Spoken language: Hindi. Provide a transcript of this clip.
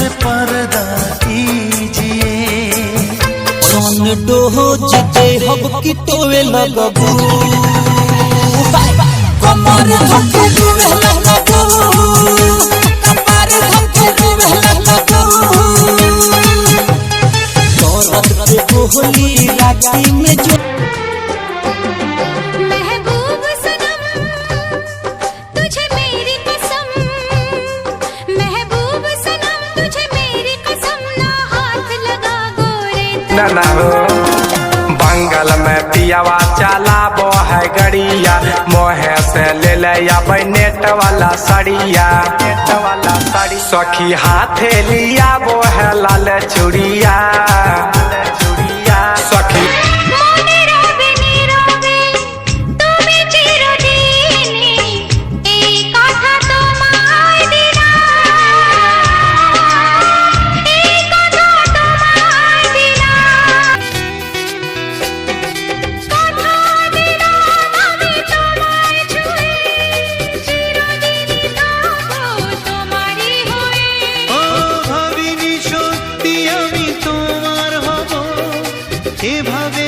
से पर्दा कीजिए। सोन डोहो जते हब की टोवे लगबू। कमर धके डूबे लगबू। कमर धके डूबे लगबू। तोरत कोहली राती में जो ना हो बंगल में पियावा चलाबो है गड़िया। मोहे से ले ले अब नेट वाला सड़िया। सखी हाथे लिया वो भवे